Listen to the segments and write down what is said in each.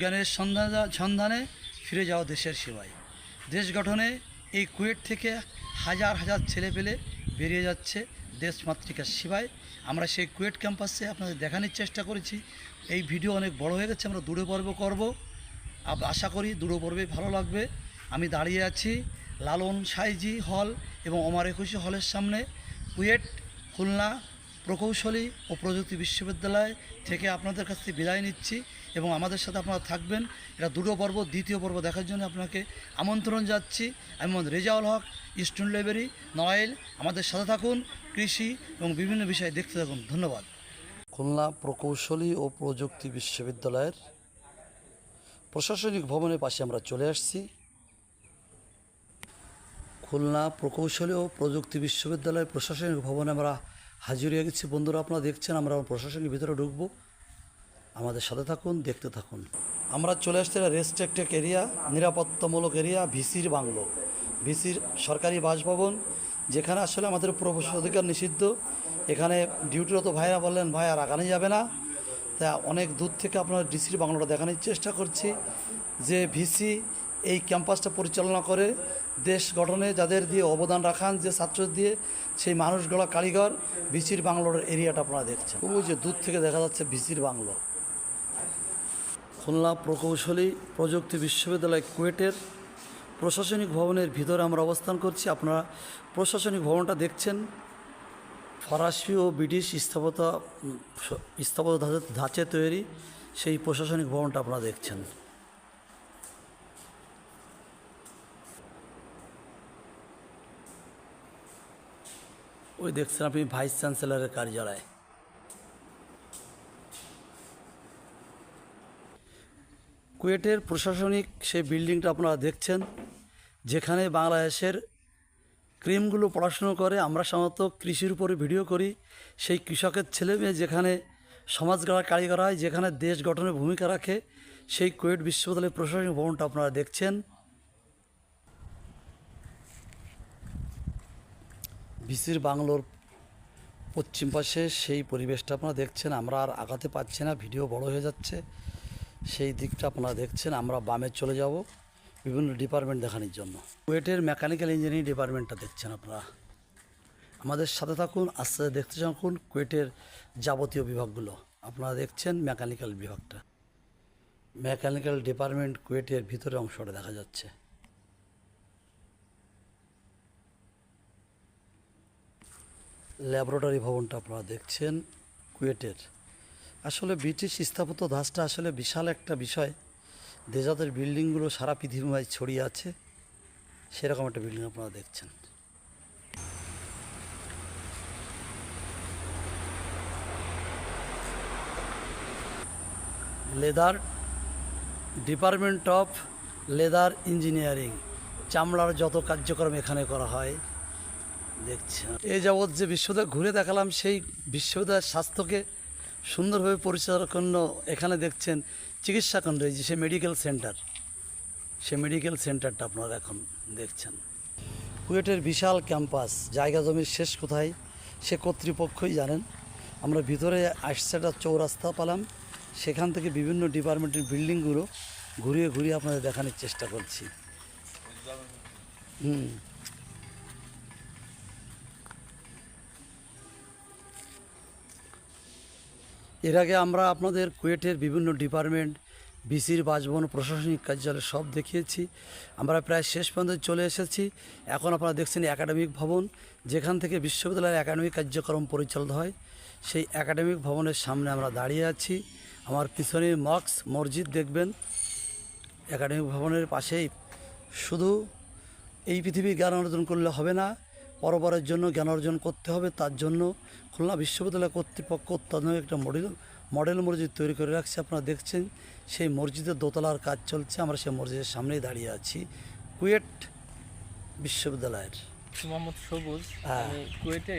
জ্ঞানের সন্ধান সন্ধানে ফিরে যাওয়া দেশের সেবায়। দেশ গঠনে এই কুয়েট থেকে হাজার হাজার ছেলে পেলে বেরিয়ে যাচ্ছে দেশ মাতৃকার সেবায়। আমরা সেই কুয়েট ক্যাম্পাসে আপনাদের দেখানোর চেষ্টা করেছি। এই ভিডিও অনেক বড় হয়ে গেছে, আমরা দূরে পর্ব করব। আশা করি দূরে পর্বে ভালো লাগবে। আমি দাঁড়িয়ে আছি লালন সাইজি হল এবং অমর একুশে হলের সামনে। কুয়েট, খুলনা প্রকৌশলী ও প্রযুক্তি বিশ্ববিদ্যালয় থেকে আপনাদের কাছ থেকে বিদায় নিচ্ছি। এবং আমাদের সাথে আপনারা থাকবেন। এটা দুটো পর্ব, দ্বিতীয় পর্ব দেখার জন্য আপনাকে আমন্ত্রণ যাচ্ছি। আমি মোহাম্মদ রেজাউল হক স্টুডেন্ট লাইব্রেরি নড়াইল। আমাদের সাথে থাকুন, কৃষি এবং বিভিন্ন বিষয়ে দেখতে থাকুন। ধন্যবাদ। খুলনা প্রকৌশলী ও প্রযুক্তি বিশ্ববিদ্যালয়ের প্রশাসনিক ভবনের পাশে আমরা চলে আসছি। খুলনা প্রকৌশলী ও প্রযুক্তি বিশ্ববিদ্যালয়ের প্রশাসনিক ভবনে আমরা হাজির হয়ে গেছি। বন্ধুরা, আপনারা দেখছেন, আমরা প্রশাসনিক ভিতরে ঢুকবো। আমাদের সাথে থাকুন, দেখতে থাকুন। আমরা চলে আসছি রেস্ট্রিক্টেড এরিয়া, নিরাপত্তামূলক এরিয়া, ভিসির বাংলো। ভিসির সরকারি বাসভবন, যেখানে আসলে আমাদের প্রবেশ অধিকার নিষিদ্ধ। এখানে ডিউটিরত ভাইরা বললেন, ভাই, আর আগানো যাবে না। তা অনেক দূর থেকে আপনার ডিসির বাংলোটা দেখানোর চেষ্টা করছি যে ভিসি এই ক্যাম্পাসটা পরিচালনা করে। দেশ গঠনে যাদের দিয়ে অবদান রাখান, যে ছাত্র দিয়ে, সেই মানুষগুলো কারিগর ভিসির বাংলোর এরিয়াটা আপনারা দেখছেন। ওই যে দূর থেকে দেখা যাচ্ছে ভিসির বাংলো। খুলনা প্রকৌশলী প্রযুক্তি বিশ্ববিদ্যালয় কুয়েটের প্রশাসনিক ভবনের ভিতরে আমরা অবস্থান করছি। আপনারা প্রশাসনিক ভবনটা দেখছেন। ফরাসি ও ব্রিটিশ স্থাপতা উম, স- স্থাপত্য ধাঁচে- ধাঁচে তৈরি সেই প্রশাসনিক ভবনটা আপনারা দেখছেন। ওই দেখছেন আপনি ভাইস চ্যান্সেলরের কার্যালয়। কুয়েটের প্রশাসনিক সেই বিল্ডিংটা আপনারা দেখছেন, যেখানে বাংলাদেশের ক্রিমগুলো পড়াশুনো করে। আমরা সাধারণত কৃষির উপরে ভিডিও করি। সেই কৃষকের ছেলে মেয়ে যেখানে সমাজ গড়ার কারিগর হয়, যেখানে দেশ গঠনের ভূমিকা রাখে, সেই কুয়েট বিশ্ববিদ্যালয়ের প্রশাসনিক ভবনটা আপনারা দেখছেন। বিসির বাংলোর পশ্চিম পাশে সেই পরিবেশটা আপনারা দেখছেন। আমরা আর আগাতে পারছি না, ভিডিও বড় হয়ে যাচ্ছে। সেই দিকটা আপনারা দেখছেন, আমরা বামে চলে যাব বিভিন্ন ডিপার্টমেন্ট দেখানোর জন্য। কুয়েটের মেকানিক্যাল ইঞ্জিনিয়ারিং ডিপার্টমেন্টটা দেখছেন আপনারা। আমাদের সাথে থাকুন, আস্তে আস্তে দেখতে থাকুন কুয়েটের যাবতীয় বিভাগগুলো। আপনারা দেখছেন মেকানিক্যাল বিভাগটা। মেকানিক্যাল ডিপার্টমেন্ট কুয়েটের ভিতরে অংশটা দেখা যাচ্ছে। ল্যাবরেটরি ভবনটা আপনারা দেখছেন কুয়েটের আসলে ব্রিটিশ স্থাপত্য ধাঁচটা আসলে বিশাল একটা বিষয়। দেজাদের বিল্ডিংগুলো সারা পৃথিবীময় ছড়িয়ে আছে। সেরকম একটা বিল্ডিং আপনারা দেখছেন। Leather department of leather engineering, চামড়ার যত কার্যক্রম এখানে করা হয়, দেখছেন। এ যাবৎ যে বিশ্ববিদ্যালয় ঘুরে দেখালাম, সেই বিশ্ববিদ্যালয়ের স্বাস্থ্যকে সুন্দরভাবে পরিচালনার এখানে দেখছেন চিকিৎসা কেন্দ্র যে সে মেডিকেল সেন্টার সে মেডিকেল সেন্টারটা আপনারা এখন দেখছেন। কুয়েটের বিশাল ক্যাম্পাস, জায়গা জমির শেষ কোথায় সে কর্তৃপক্ষই জানেন। আমরা ভিতরে আসছে একটা চৌরাস্তা পালাম, সেখান থেকে বিভিন্ন ডিপার্টমেন্টের বিল্ডিংগুলো ঘুরিয়ে ঘুরিয়ে আপনাদের দেখানোর চেষ্টা করছি। হুম। এর আগে আমরা আপনাদের কুয়েটের বিভিন্ন ডিপার্টমেন্ট, বিসির বাসভবন, প্রশাসনিক কার্যালয় সব দেখিয়েছি। আমরা প্রায় শেষ পর্যন্ত চলে এসেছি। এখন আপনারা দেখছেন একাডেমিক ভবন, যেখান থেকে বিশ্ববিদ্যালয়ের একাডেমিক কার্যক্রম পরিচালিত হয়। সেই একাডেমিক ভবনের সামনে আমরা দাঁড়িয়ে আছি। আমার পিছনে মক্স মসজিদ দেখবেন। একাডেমিক ভবনের পাশেই। শুধু এই পৃথিবী জ্ঞান অর্জন করলে হবে না পরপরের জন্য জ্ঞান অর্জন করতে হবে তার জন্য খুলনা বিশ্ববিদ্যালয় কর্তৃপক্ষ অত্যাধুনিক একটা মডেল মডেল মসজিদ তৈরি করে রাখছে। আপনারা দেখছেন সেই মসজিদের দোতলার কাজ চলছে আমরা সেই মসজিদের সামনেই দাঁড়িয়ে আছি কুয়েট বিশ্ববিদ্যালয়ের। মোহাম্মদ সবুজ হ্যাঁ। কুয়েটের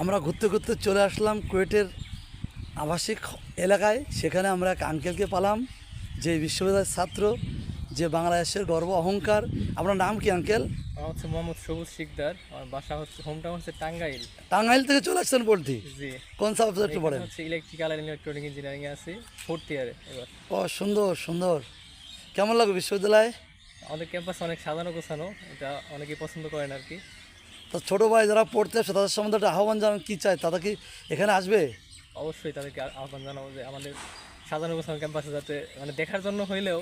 আমরা ঘুরতে ঘুরতে চলে আসলাম কুয়েটের আবাসিক এলাকায় সেখানে আমরা এক আঙ্কেলকে পালাম যে বিশ্ববিদ্যালয়ের ছাত্র। যে বাংলাদেশের গর্ব অহংকার। আপনার নাম কি আঙ্কেল? আমার হচ্ছে মোহাম্মদ সবুজ শিকদার। আমার বাসা হচ্ছে হোমটাউন হচ্ছে টাঙ্গাইল। টাঙ্গাইল থেকে চলে আসছেন পড়তে জি। কোন সাবজেক্টে পড়েন? হচ্ছে ইলেকট্রিক্যাল আর ইলেকট্রনিক ইঞ্জিনিয়ারিং এ আছি ফোর্থ ইয়ারে এবার। ও সুন্দর সুন্দর। কেমন লাগে বিশ্ববিদ্যালয়? আমাদের ক্যাম্পাস অনেক সাজানো গোছানো এটা অনেকেই পছন্দ করেন আর কি। তো ছোটো ভাই যারা পড়তে আসে তাদের সম্বন্ধে একটা আহ্বান জানান কী চায়? তারা কি এখানে আসবে? অবশ্যই তাদেরকে আহ্বান জানাব যে আমাদের সাজানো গোছানো ক্যাম্পাসে যাতে মানে দেখার জন্য হইলেও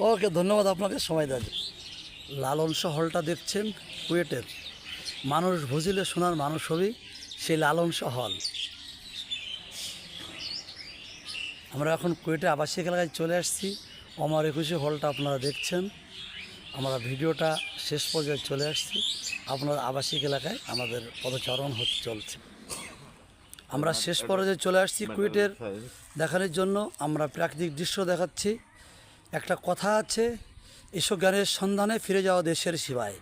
ওকে, ধন্যবাদ আপনাকে, সময় জন্য। লালন শাহ হলটা দেখছেন, কুয়েটের। মানুষ বুঝিলে শোনার মানুষ হবি, সেই লালন শাহ হল। আমরা এখন কুয়েটে আবাসিক এলাকায় চলে আসছি। অমর একুশে হলটা আপনারা দেখছেন। আমরা ভিডিওটা শেষ পর্যায়ে চলে আসছি। আপনার আবাসিক এলাকায় আমাদের পদচারণ হচ্ছে, চলছে। আমরা শেষ পর্যায়ে চলে আসছি কুয়েটের দেখানোর জন্য। আমরা প্রাকৃতিক দৃশ্য দেখাচ্ছি। একটা কথা আছে, এসব জ্ঞানের সন্ধানে ফিরে যাওয়া দেশের সেবায়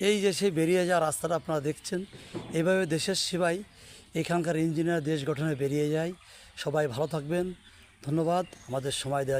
এই যে সেই বেরিয়ে যাওয়া রাস্তাটা আপনারা দেখছেন এইভাবে দেশের সেবায় এখানকার ইঞ্জিনিয়ার দেশ গঠনে বেরিয়ে যায়। সবাই ভালো থাকবেন। ধন্যবাদ। আমাদের সময় দেওয়া